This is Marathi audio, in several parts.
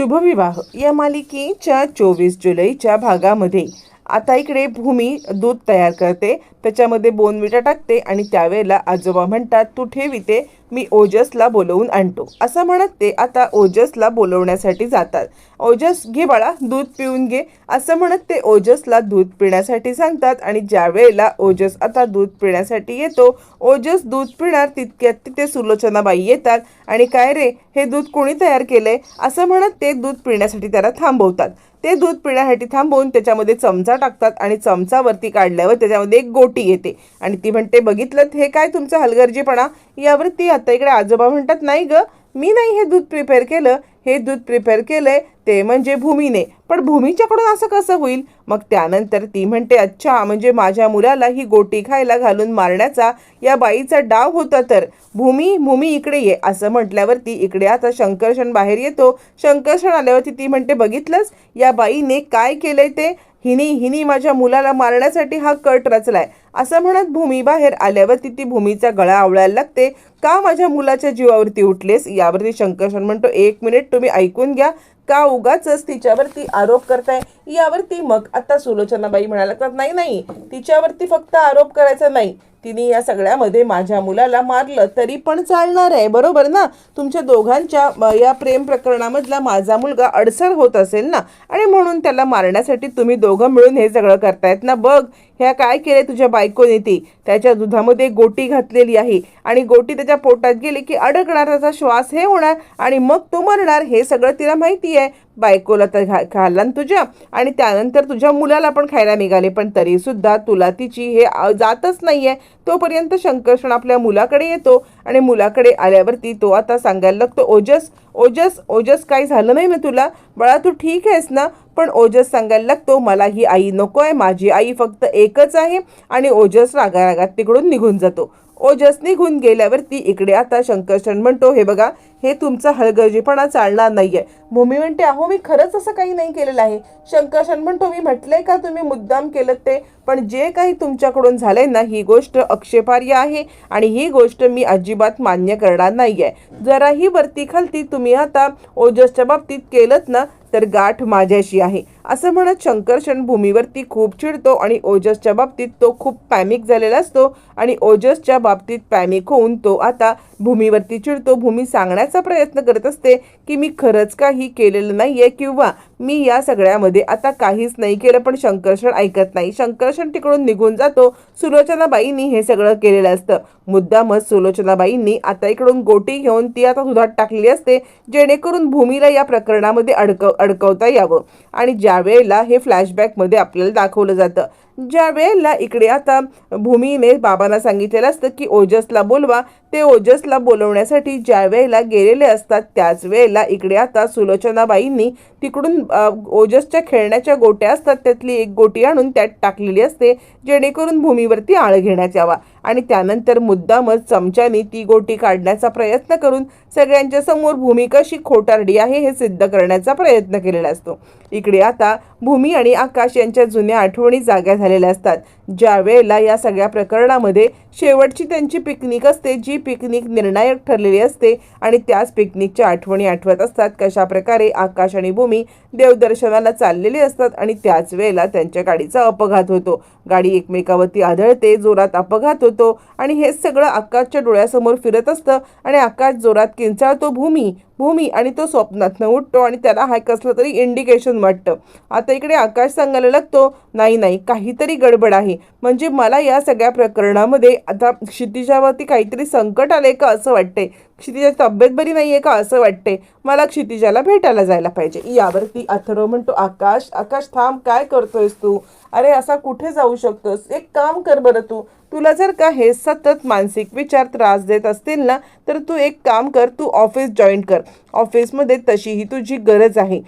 शुभविवाह या मालिकेच्या चोवीस जुलैच्या भागामध्ये. आता इकडे भूमी दूध तयार करते त्याच्यामध्ये बोनविटा टाकते आणि त्यावेळेला आजोबा म्हणतात तू ठेवी ते मी ओजसला बोलवून आणतो. असं म्हणत ते आता ओजसला बोलवण्यासाठी जातात. ओजस घे बाळा दूध पिऊन घे. असं म्हणत ते ओजसला दूध पिण्यासाठी सांगतात आणि ज्या वेळेला ओजस आता दूध पिण्यासाठी येतो ओजस दूध पिणार तितक्यात तिथे सुलोचनाबाई येतात आणि काय रे हे दूध कोणी तयार केलंय? असं म्हणत ते दूध पिण्यासाठी त्याला थांबवतात. ते दूध पिण्यासाठी थांबवून त्याच्यामध्ये चमचा टाकतात आणि चमचावरती काढल्यावर त्याच्यामध्ये एक गोटी येते आणि ती म्हणते बघितलं हे काय तुमचं हलगर्जीपणा? यावरती आता इकडे आजोबा म्हणतात नाही ग मी नाही हे दूध प्रिपेअर केलं. हे दूध प्रिपेअर केलंय ते म्हणजे भूमीने. पण भूमीच्याकडून असं कसं होईल? मग त्यानंतर ती म्हणते अच्छा म्हणजे माझ्या मुलाला ही गोटी खायला घालून मारण्याचा या बाईचा डाव होता तर. भूमी भूमी इकडे ये. असं म्हटल्यावरती इकडे आता शंकरषण बाहेर येतो. शंकरषण आल्यावरती ती म्हणते बघितलंच या बाईने काय केलंय ते? हिनी हिनी माझ्या मुलाला मारण्यासाठी हा कट रचलाय. असं म्हणत भूमी बाहेर आल्यावरती ती भूमीचा गळा आवळायला लागते. का माझ्या मुलाच्या जीवावरती उठलेस? यावरती शंकरशन म्हणतो एक मिनिट तुम्ही ऐकून घ्या. का उगाच तिच्यावरती आरोप करताय? यावरती मग आता सुलोचनाबाई म्हणायला लागतात नाही नाही. तिच्यावरती फक्त आरोप करायचा नाही. तिने या सगळ्यामध्ये माझ्या मुलाला मारलं तरी पण चालणार आहे बरोबर ना? तुमच्या दोघांच्या या प्रेम प्रकरणामधला माझा मुलगा अडसर होत असेल ना? आणि म्हणून त्याला मारण्यासाठी तुम्ही दोघं मिळून हे सगळं करतायत ना? बघ ह्या काय केले तुझ्या बायकोने ती? त्याच्या दुधामध्ये गोटी घातलेली आहे आणि गोटी त्याच्या पोटात गेली की अडकणार त्याचा श्वास हे होणार आणि मग तो मरणार हे सगळं तिला माहिती आहे बायकोला तर घा खाल्ला तुझ्या. आणि त्यानंतर तुझ्या मुलाला पण खायला निघाले पण तरीसुद्धा तुला तिची हे जातच नाही आहे तोपर्यंत शंकर्षण आपल्या मुलाकडे येतो आणि मुलाकडे आल्यावरती तो आता सांगायला लागतो ओजस ओजस ओजस काही झालं नाही मी तुला? बाळा तू ठीक आहेस ना? पण ओजस सांगायला लागतो मला ही आई नको आहे माझी आई फक्त एकच आहे. आणि ओजस रागारागात तिकडून निघून जातो. ओजस निघून गेल्यावरती इकडे आता शंकरशण म्हणतो हे बघा हे तुमचा हळगर्जीपणा चालणार नाहीये. भूमी म्हणते अहो मी खरंच असं काही नाही केलेलं आहे. शंकरशण म्हणतो मी म्हटलंय का तुम्ही मुद्दाम केलं ते? पण जे काही तुमच्याकडून झालंय ना ही गोष्ट आक्षेपार्ह आहे आणि ही गोष्ट मी अजिबात मान्य करणार नाहीये. जराही वरती खालती तुम्ही आता ओजसच्या बाबतीत केलंत ना तर गाठ माझ्याशी आहे. असं म्हणत शंकरशन भूमीवरती खूप चिडतो आणि ओजसच्या बाबतीत तो खूप पॅमिक झालेला असतो आणि ओजसच्या बाबतीत पॅमिक होऊन तो आता भूमीवरती चिडतो. भूमी सांगण्याचा प्रयत्न करत असते की मी खरंच काही केलेलं नाही आहे किंवा मी या सगळ्यामध्ये आता काहीच नाही केलं पण शंकरशन ऐकत नाही. शंकरशन तिकडून निघून जातो. सुलोचनाबाईंनी हे सगळं केलेलं असतं. मुद्दामच सुलोचनाबाईंनी आता इकडून गोटी घेऊन ती आता दुधात टाकलेली असते जेणेकरून भूमीला या प्रकरणामध्ये अडकव अडकवता यावं. आणि ज्या वेळेला हे फ्लॅशबॅकमध्ये आपल्याला दाखवलं जातं ज्या वेळेला इकडे आता भूमीने बाबांना सांगितलेलं असतं की ओजसला बोलवा ते ओजसला बोलवण्यासाठी ज्या वेळेला गेलेले असतात त्याच वेळेला इकडे आता सुलोचनाबाईंनी तिकडून ओजसच्या खेळण्याच्या गोट्या असतात त्यातली एक गोटी आणून त्यात टाकलेली असते जेणेकरून भूमीवरती आळ घेण्यात यावा. आणि त्यानंतर मुद्दामच चमच्याने ती गोटी काढण्याचा प्रयत्न करून सगळ्यांच्या समोर भूमी कशी खोटारडी आहे हे सिद्ध करण्याचा प्रयत्न केलेला असतो. इकडे आता भूमी आणि आकाश यांच्या जुन्या आठवणी जाग्या झालेल्या असतात. ज्या वेळेला या सगळ्या प्रकरणामध्ये शेवटची त्यांची पिकनिक असते जी पिकनिक निर्णायक ठरलेली असते आणि त्याच पिकनिकच्या आठवणी आठवत असतात कशा प्रकारे आकाश आणि भूमी देवदर्शनाला चाललेले असतात आणि त्याच वेळेला त्यांच्या गाडीचा अपघात होतो. गाडी एकमेकावरती आदळते जोरात अपघात होतो आणि हे सगळं आकाशच्या डोळ्यासमोर फिरत असतं आणि आकाश जोरात किंचाळतो. भूमी भूमी आणि तो स्वप्नातनं उठतो आणि त्याला हा कसलं तरी इंडिकेशन वाटतं. आता इकडे आकाश सांगायला लागतो नाही नाही काहीतरी गडबड आहे. म्हणजे मला या सगळ्या प्रकरणामध्ये आता क्षितिजावरती काहीतरी संकट आले का असं वाटते क्षितिजाची तब्येत बरी नाही आहे का असं वाटते मला क्षितिजाला भेटायला जायला पाहिजे. यावरती अथर्व म्हणतो आकाश आकाश थांब काय करतोयस तू? अरे असा कुठे जाऊ शकतोस? एक काम कर बरं तू. तुला जर का हे सतत मानसिक विचार त्रास देत असतील ना तर तू एक काम कर तू ऑफिस जॉईन कर. ऑफिसमध्ये तशीही तुझी गरज आहे.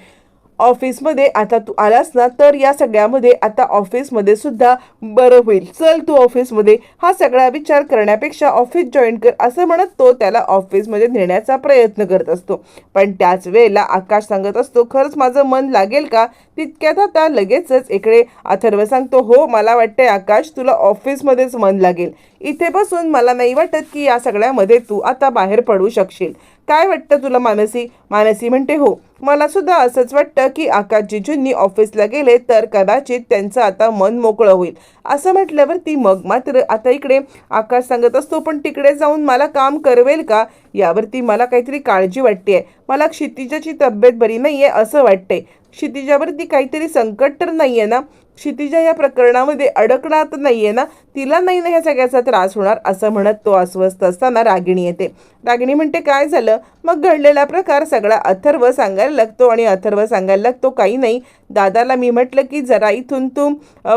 ऑफिसमध्ये आता तू आलास ना तर या सगळ्यामध्ये आता ऑफिसमध्ये सुद्धा बरं होईल. चल तू ऑफिसमध्ये. हा सगळा विचार करण्यापेक्षा ऑफिस जॉईन कर असं म्हणत तो त्याला ऑफिसमध्ये नेण्याचा प्रयत्न करत असतो. पण त्याच वेळेला आकाश सांगत असतो खरंच माझं मन लागेल का? तितक्यात आता लगेचच इकडे अथर्व सांगतो हो मला वाटतंय आकाश तुला ऑफिसमध्येच मन लागेल. इथे बसून मला नाही वाटत की या सगळ्यामध्ये तू आता बाहेर पडू शकशील. काय वाटतं तुला मानसी? मानसी म्हणते हो. मला सुद्धा असंच वाटतं की आकाशजीजूंनी ऑफिसला गेले तर कदाचित त्यांचं आता मन मोकळं होईल. असं म्हटल्यावर ती मग मात्र आता इकडे आकाश सांगत असतो पण तिकडे जाऊन मला काम करवेल का? यावरती मला काहीतरी काळजी वाटते मला क्षितिजाची तब्येत बरी नाही आहे असं वाटते क्षितिजावरती काहीतरी संकट तर नाही आहे ना? क्षितिजा या प्रकरणामध्ये अडकणार तर नाही आहे ना? तिला नाही ना ह्या सगळ्याचा त्रास होणार असं म्हणत तो अस्वस्थ असताना रागिणी येते. रागिणी म्हणते काय झालं? मग घडलेला प्रकार सगळा अथर्व सांगायला लागतो आणि अथर्व सांगायला लागतो काही नाही. दादाला मी म्हटलं की जरा इथून तू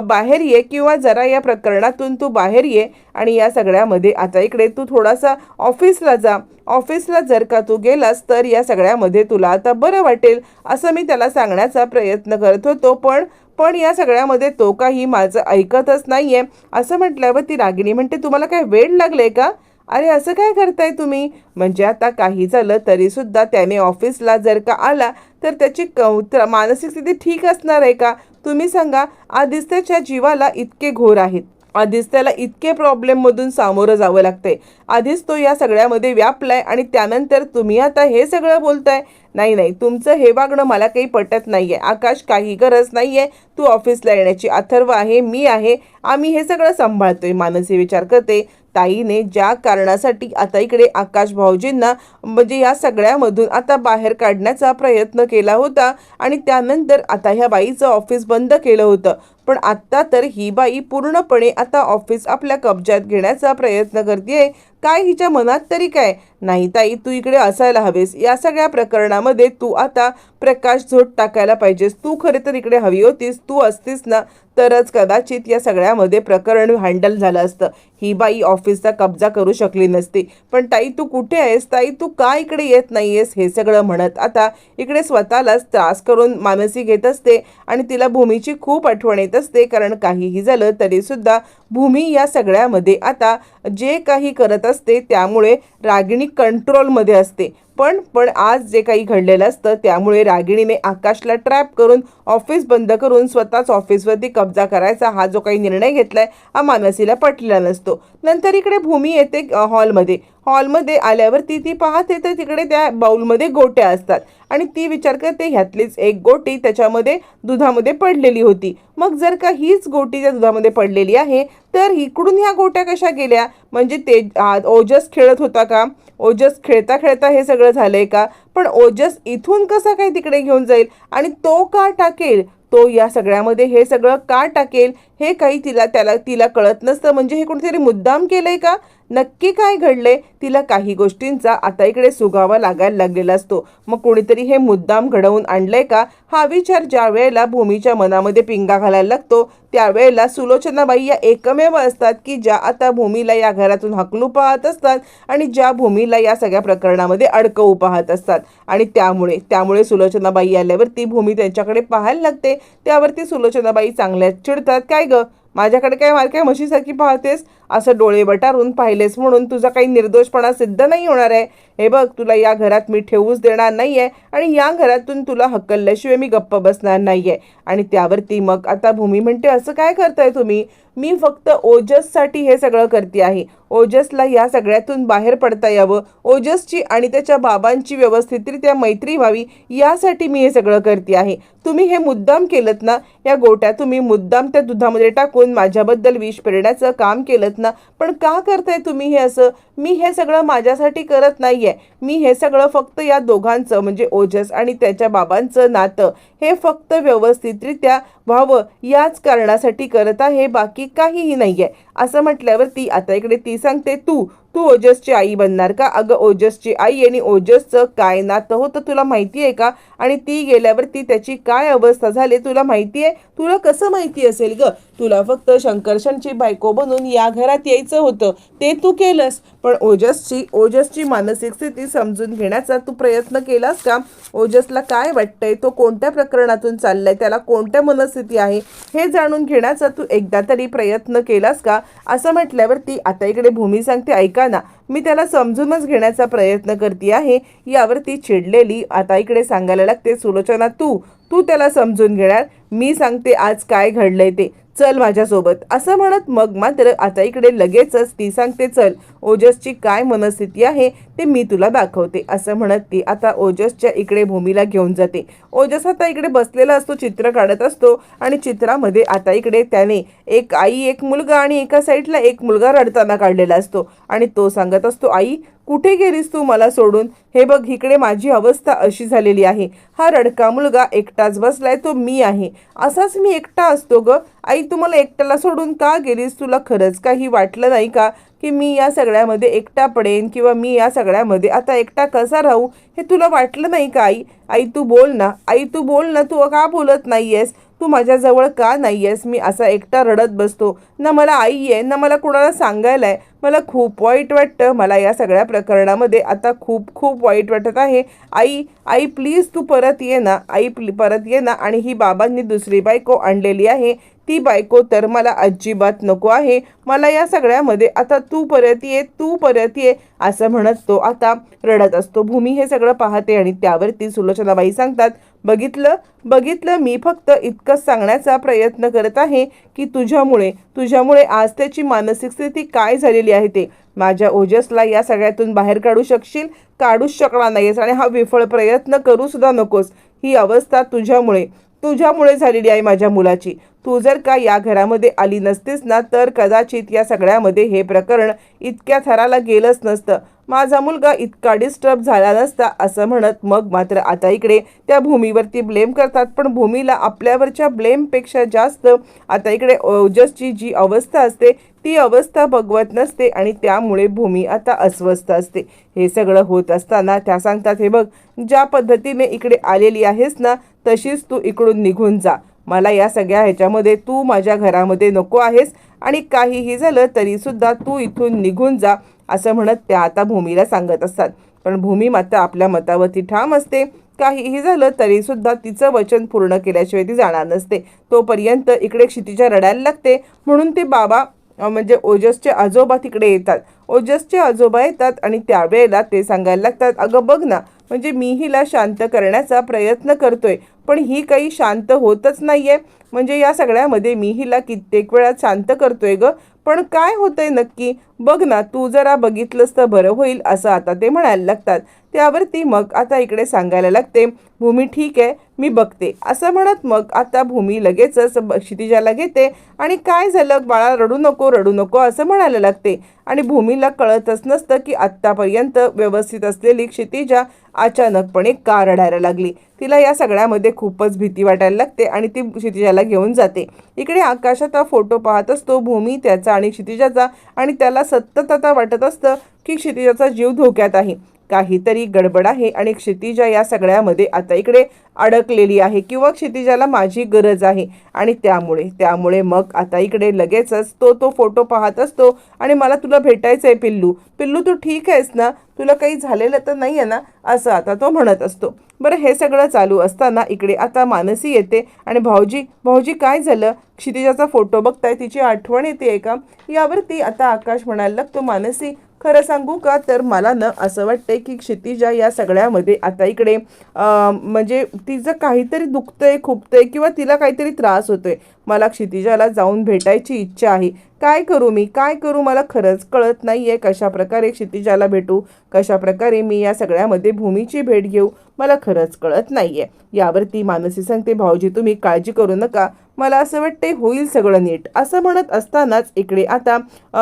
बाहेर ये किंवा जरा या प्रकरणातून तू बाहेर ये आणि या सगळ्यामध्ये आता इकडे तू थोडासा ऑफिसला जा. ऑफिसला जर का तू गेलास तर या सगळ्यामध्ये तुला आता बरं वाटेल. असं मी त्याला सांगण्याचा प्रयत्न करत होतो पण पण या सगळ्यामध्ये तो काही माझं ऐकतच नाही आहे असं म्हटल्यावर ती रागिणी म्हणते तुम्हाला काय वेळ लागले का? अरे असं काय करताय तुम्ही? म्हणजे आता काही झालं तरीसुद्धा त्याने ऑफिसला जर का आला तर त्याची क- मानसिक स्थिती ठीक असणार आहे का? तुम्ही सांगा आधीच त्याच्या जीवाला इतके घोर आहेत. आधीच त्याला इतके प्रॉब्लेममधून सामोरं जावं लागतंय. आधीच तो या सगळ्यामध्ये व्यापलाय आणि त्यानंतर तुम्ही आता हे सगळं बोलताय. नाही नाही तुमचं हे वागणं मला काही पटत नाही आहे आकाश काही गरज नाही आहे तू ऑफिसला येण्याची अथर्व आहे मी आहे. आम्ही हे सगळं सांभाळतोय मानसी विचार करते. ताईने ज्या कारणासाठी आता इकडे आकाश भाऊजींना म्हणजे या सगळ्यामधून आता बाहेर काढण्याचा प्रयत्न केला होता आणि त्यानंतर आता ह्या बाईचं ऑफिस बंद केलं होतं. पण आत्ता तर ही बाई पूर्णपणे आता ऑफिस आपल्या कब्जात घेण्याचा प्रयत्न करते काय हिच्या मनात तरी काय? नाही ताई तू इकडे असायला हवेस. या सगळ्या प्रकरणामध्ये तू आता प्रकाश झोट टाकायला पाहिजेस. तू खरे तर इकडे हवी होतीस तू असतीस ना तरच कदाचित या सगळ्यामध्ये प्रकरण हँडल झालं असतं. ही बाई ऑफिसचा कब्जा करू शकली नसती. पण ताई तू कुठे आहेस? ताई तू का इकडे येत नाहीयेस? हे सगळं म्हणत आता इकडे स्वतःलाच त्रास करून मानसी घेत असते आणि तिला भूमीची खूप आठवण येत. असते कारण काहीही झालं तरी सुद्धा भूमी या सगळ्यामध्ये आता जे काही करत असते त्यामुळे रागिणी कंट्रोलमध्ये असते. पण पण आज जे काही घडलेलं असतं त्यामुळे रागिणीने आकाशला ट्रॅप करून ऑफिस बंद करून स्वतःच ऑफिसवरती कब्जा करायचा हा जो काही निर्णय घेतलाय हा मानसीला पटलेला नसतो. नंतर इकडे भूमी येते हॉलमध्ये हॉलमध्ये आल्यावरती ती पाहते तर तिकडे त्या बाऊलमध्ये गोट्या असतात. आणि ती विचार करते ह्यातलीच एक गोटी त्याच्यामध्ये दुधामध्ये पडलेली होती. मग जर का हीच गोटी त्या दुधामध्ये पडलेली आहे तर इकडून ह्या गोट्या कशा गेल्या? म्हणजे ते ओजस खेळत होता का? ओजस खेळता खेळता हे सगळं झालंय का? पण ओजस इथून कसा काय तिकडे घेऊन जाईल? आणि तो का टाकेल? तो या सगळ्यामध्ये हे सगळं का टाकेल? हे काही तिला त्याला तिला कळत नसतं. म्हणजे हे कोणीतरी मुद्दाम केलंय का? नक्की काय घडले तिला काही गोष्टींचा आता इकडे सुगावा लागायला लागलेला असतो. मग कोणीतरी हे मुद्दाम घडवून आणलंय का? हा विचार ज्या वेळेला भूमीच्या मनामध्ये पिंगा घालायला लागतो त्यावेळेला सुलोचनाबाई या एकमेव असतात की ज्या आता भूमीला या घरातून हकलू पाहत असतात आणि ज्या भूमीला या सगळ्या प्रकरणामध्ये अडकवू पाहत असतात. आणि त्यामुळे त्यामुळे सुलोचनाबाई आल्यावरती भूमी त्यांच्याकडे पाहायला लागते. त्यावरती सुलोचनाबाई चांगल्याच चिडतात. काय गं? माझ्याकडे काय मार काय म्हशीसारखी पाहतेस? असं डोळे बटारून पाहिलेस म्हणून तुझा काही निर्दोषपणा सिद्ध नाही होणार आहे. हे बघ तुला या घरात मी ठेवूच देणार नाही आहे आणि या घरातून तुला हकलल्याशिवाय मी गप्प बसणार नाही आहे आणि त्यावरती मग आता भूमी म्हणते असं काय करताय तुम्ही? मी फक्त ओजससाठी हे सगळं करते आहे. ओजसला या सगळ्यातून बाहेर पडता यावं. ओजसची आणि त्याच्या बाबांची व्यवस्थितरित्या मैत्री व्हावी यासाठी मी हे सगळं करते आहे. तुम्ही हे मुद्दाम केलं ना? या गोट्या तुम्ही मुद्दाम त्या दुधामध्ये टाकून माझ्याबद्दल विष पेरण्याचं काम केलं ना? पण का करताय तुम्ही हे असं? मी हे सगळं माझ्यासाठी करत नाही आहे मी हे सगळं फक्त या दोघांचं म्हणजे ओजस आणि त्याच्या बाबांचं नातं हे फक्त व्यवस्थितरित्या व्हावं याच कारणासाठी करत आहे. बाकी काहीही नाही आहे असं म्हटल्यावरती आता इकडे ती सांगते तू तू ओजसची आई बनणार का? अगं ओजसची आई आणि ओजसचं काय नातं होतं तुला माहिती आहे का? आणि ती गेल्यावर ती त्याची काय अवस्था झाली तुला माहिती आहे तुला कसं माहिती असेल ग? तुला फक्त शंकरशनची बायको बनून या घरात यायचं होतं. ते तू केलंस. पण ओजसची ओजसची मानसिक स्थिती समजून घेण्याचा तू प्रयत्न केलास का? ओजसला काय वाटतंय? तो कोणत्या प्रकरणातून चाललाय? त्याला कोणत्या मनस्थिती आहे? हे जाणून घेण्याचा तू एकदा तरी प्रयत्न केलास का? असं म्हटल्यावरती आता इकडे भूमी सांगते. ऐका ना मी त्याला समजूनच घेण्याचा प्रयत्न करते आहे. यावर ती चिडलेली आता इकडे सांगायला लागते सुलोचना तू तू त्याला समजून घेणार. मी सांगते आज काय घडलंय ते. चल माझ्यासोबत. असं म्हणत मग मात्र आता इकडे लगेचच ती सांगते चल ओजसची काय मनस्थिती आहे ते मी तुला दाखवते असं म्हणत ती आता ओजसच्या इकडे भूमीला घेऊन जाते. ओजस आता इकडे बसलेला असतो चित्र काढत असतो आणि चित्रामध्ये आता इकडे त्याने एक आई एक मुलगा आणि एका साईडला एक मुलगा रडताना काढलेला असतो आणि तो सांगत असतो आई कुठे गेलीस तू मला सोडून? हे बघ इकडे माझी अवस्था अशी झालेली आहे. हा रडका मुलगा एकटाच बसलाय तो मी आहे. असाच मी एकटा असतो ग. आई तू मला एकट्याला सोडून का गेलीस? तुला खरंच काही वाटलं नाही का की मी या सगळ्यामध्ये एकटा पडेन किंवा मी या सगळ्यामध्ये आता एकटा कसा राहू? हे तुला वाटलं नाही का आई? आई तू बोल ना. आई तू बोल ना. तू का बोलत नाही आहेस तू माझ्याजवळ का नाही आहेस मी असा एकटा रडत बसतो. ना मला आई आहे ना मला कुणाला सांगायला आहे. मला खूप वाईट वाटतं. मला या सगळ्या प्रकरणामध्ये आता खूप खूप वाईट वाटत आहे. आई आई प्लीज तू परत ये ना. आई प्ली परत ये ना. आणि ही बाबांनी दुसरी बायको आणलेली आहे. ती बायको तर मला अजिबात नको आहे. मला या सगळ्यामध्ये आता तू परत ये तू परत ये असं म्हणत तो आता रडत असतो. भूमी हे सगळं पाहते आणि त्यावरती सुलोचनाबाई सांगतात बघितलं बघितलं मी फक्त इतकंच सांगण्याचा प्रयत्न करत आहे की तुझ्यामुळे तुझ्यामुळे आज त्याची मानसिक स्थिती काय झालेली आहे ते. माझ्या ओजसला या सगळ्यातून बाहेर काढू शकशील? काढूच शकणार नाहीस आणि हा विफळ प्रयत्न करूसुद्धा नकोस. ही अवस्था तुझ्यामुळे तुझ्यामुळे झालेली आहे माझ्या मुलाची. तू जर का या घरामध्ये आली नसतीस ना तर कदाचित या सगळ्यामध्ये हे प्रकरण इतक्या थराला गेलंच नसतं. माझा मुलगा इतका डिस्टर्ब झाला नसता असं म्हणत मग मात्र आता इकडे त्या भूमीवरती ब्लेम करतात. पण भूमीला आपल्यावरच्या ब्लेमपेक्षा जास्त आता इकडे ओजसची जी अवस्था असते ती अवस्था बघवत नसते आणि त्यामुळे भूमी आता अस्वस्थ असते. हे सगळं होत असताना त्या सांगतात हे बघ ज्या पद्धतीने इकडे आलेली आहेस ना तशीच तू इकडून निघून जा. मला या सगळ्या ह्याच्यामध्ये तू माझ्या घरामध्ये नको आहेस आणि काहीही झालं तरीसुद्धा तू इथून निघून जा असं म्हणत त्या आता भूमीला सांगत असतात. पण भूमी मात्र आपल्या मतावरती ठाम असते. काहीही झालं तरीसुद्धा तिचं वचन पूर्ण केल्याशिवाय ती जाणार नसते. तोपर्यंत इकडे क्षितीच्या रडायला लागते. म्हणून ते बाबा म्हणजे ओजसचे आजोबा तिकडे येतात. ओजसचे आजोबा येतात आणि त्यावेळेला ते सांगायला लागतात अगं बघ ना म्हणजे मी हिला शांत करण्याचा प्रयत्न करतोय. पण ही काही शांत होतच नाहीये. म्हणजे या सगळ्यामध्ये मी हिला कित्येक वेळा शांत करतोय गं. पण काय होतंय नक्की? बघ ना तू जरा बघितलंस तर बरं होईल असं आता ते म्हणायला लागतात. त्यावरती मग आता इकडे सांगायला लागते भूमी ठीक आहे मी बघते. असं म्हणत मग आता भूमी लगेचच क्षितिजाला घेते आणि काय झालं? बाळा रडू नको रडू नको असं म्हणायला लागते. आणि भूमीला कळतच नसतं की आत्तापर्यंत व्यवस्थित असलेली क्षितिजा अचानकपणे का रडायला लागली? तिला या सगळ्यामध्ये खूपच भीती वाटायला लागते आणि ती क्षितिजाला घेऊन जाते. इकडे आकाशात फोटो पाहत असतो भूमी त्याचा आणि क्षितिजाचा आणि त्याला सतत आता वाटत असतं की क्षितिजाचा जीव धोक्यात आहे. काहीतरी गडबड आहे आणि क्षितिजा या सगळ्यामध्ये आता इकडे अडकलेली आहे किंवा क्षितिजाला माझी गरज आहे. आणि त्यामुळे त्यामुळे मग आता इकडे लगेचच तो तो फोटो पाहत असतो आणि मला तुला भेटायचं आहे पिल्लू. पिल्लू तू ठीक आहेस ना? तुला काही झालेलं तर नाही आहे ना? असं आता तो म्हणत असतो. बरं हे सगळं चालू असताना इकडे आता मानसी येते आणि भाऊजी भाऊजी काय झालं? क्षितिजाचा फोटो बघताय तिची आठवण येते का? यावरती आता आकाश म्हणायला लागतो मानसी खरं सांगू का? तर मला ना असं वाटतंय की क्षितिजा या सगळ्यामध्ये आता इकडे म्हणजे तिचं काहीतरी दुखतंय खुपतंय किंवा तिला काहीतरी त्रास होतोय मला क्षितिजाला जाऊन भेटायची इच्छा आहे. काय करू मी? काय करू? मला खरंच कळत नाही आहे कशा प्रकारे क्षितिजाला भेटू. कशा प्रकारे मी या सगळ्यामध्ये भूमीची भेट घेऊ? मला खरंच कळत नाही आहे यावरती मानसी सांगते भाऊजी तुम्ही काळजी करू नका. मला असं वाटते होईल सगळं नीट. असं म्हणत असतानाच इकडे आता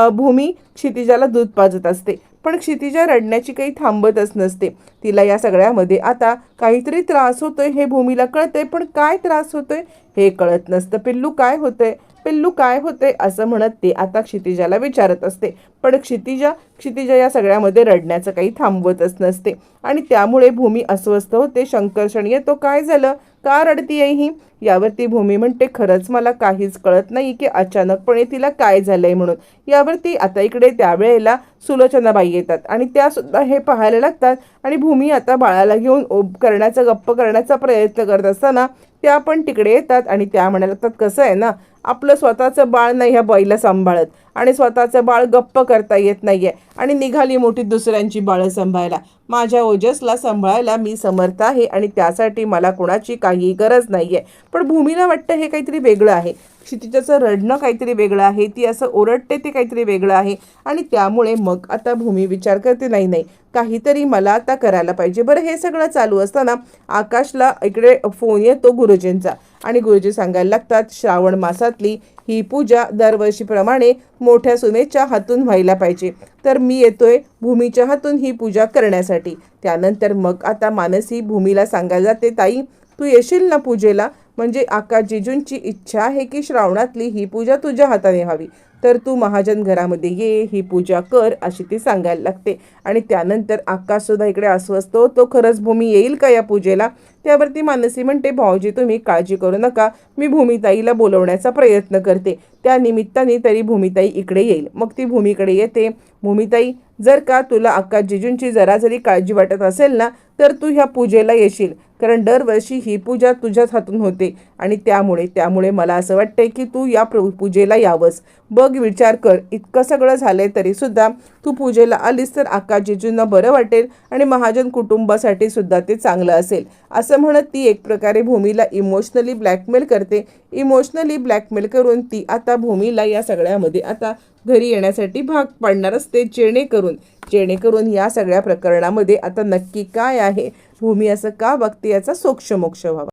भूमी क्षितिजाला दूध पाजत असते. पण क्षितिजा रडण्याची काही थांबतच नसते. तिला या सगळ्यामध्ये आता काहीतरी त्रास होतोय हे भूमीला कळतंय पण काय त्रास होतोय? हे कळत नसतं. पिल्लू काय होतंय? पिल्लू काय होते असं म्हणत ते आता क्षितिजाला विचारत असते. पण क्षितिजा क्षितिजा या सगळ्यामध्ये रडण्याचं काही थांबवतच नसते. आणि त्यामुळे भूमी अस्वस्थ होते. शंकर्षण येतो काय झालं? का आहे. ही यावरती भूमी म्हणते खरंच मला काहीच कळत नाही की अचानकपणे तिला काय झालंय म्हणून यावरती आता इकडे त्यावेळेला सुलोचनाबाई येतात आणि त्या सुद्धा हे पाहायला लागतात आणि भूमी आता बाळाला घेऊन ओब करण्याचा गप्प करण्याचा प्रयत्न करत असताना त्या पण तिकडे येतात आणि त्या म्हणायला लागतात कसं आहे ना आपलं स्वतःचं बाळ नाही ह्या बाईला सांभाळत. आणि स्वतःचं बाळ गप्प करता येत नाही आहे आणि निघाली मोठी दुसऱ्यांची बाळं सांभाळायला. माझ्या ओजसला सांभाळायला मी समर्थ आहे आणि त्यासाठी मला कोणाची काही गरज नाही आहे पण भूमीला वाटतं हे काहीतरी वेगळं आहे. क्षितिजाचं रडणं काहीतरी वेगळं आहे. ती असं ओरडते ते काहीतरी वेगळं आहे. आणि त्यामुळे मग आता भूमी विचार करते नाही नाही काहीतरी मला आता करायला पाहिजे. बरं हे सगळं चालू असताना आकाशला इकडे फोन येतो गुरुजींचा. आणि गुरुजी सांगायला लागतात श्रावण मासात घरातली ही पूजा दरवर्षीप्रमाणे मोठ्या सुनेच्या हातून व्हायला पाहिजे. तर मी येतोय भूमीच्या हातून ही पूजा करण्यासाठी. त्यानंतर मग आता मानसी भूमीला सांगायला जाते ताई तू येशील ना पूजेला? म्हणजे आका जिजूंची इच्छा आहे की श्रावणातली ही पूजा तुझ्या हाताने व्हावी. तर तू महाजन घरामध्ये ये ही पूजा कर अशी ती सांगायला लागते. आणि त्यानंतर आकाशसुद्धा इकडे अस्वस्थ तो खरंच भूमी येईल का या पूजेला? त्यावरती मानसी म्हणते भाऊजी तुम्ही काळजी करू नका. मी भूमिताईला बोलवण्याचा प्रयत्न करते. त्या निमित्ताने तरी भूमिताई इकडे येईल. मग ती भूमीकडे येते. भूमिताई जर का तुला आकाश जिजूंची जरा जरी काळजी वाटत असेल ना तर तू ह्या पूजेला येशील. कारण दरवर्षी ही पूजा तुझ्याच हातून होते आणि त्यामुळे त्यामुळे मला असं वाटतंय की तू या प्र पूजेला यावंस. बघ विचार कर. इतकं सगळं झालंय तरीसुद्धा तू पूजेला आलीस तर आकाशजीजूंना बरं वाटेल आणि महाजन कुटुंबासाठी सुद्धा ते चांगलं असेल. असं म्हणत ती एक प्रकारे भूमीला इमोशनली ब्लॅकमेल करते. इमोशनली ब्लॅकमेल करून ती आता भूमीला या सगळ्यामध्ये आता घरी येण्यासाठी भाग पाडणार असते जेणेकरून जेणेकरून या सगळ्या प्रकरणामध्ये आता नक्की काय आहे? भूमी असं का बघते याचा सोक्षमोक्ष व्हावा?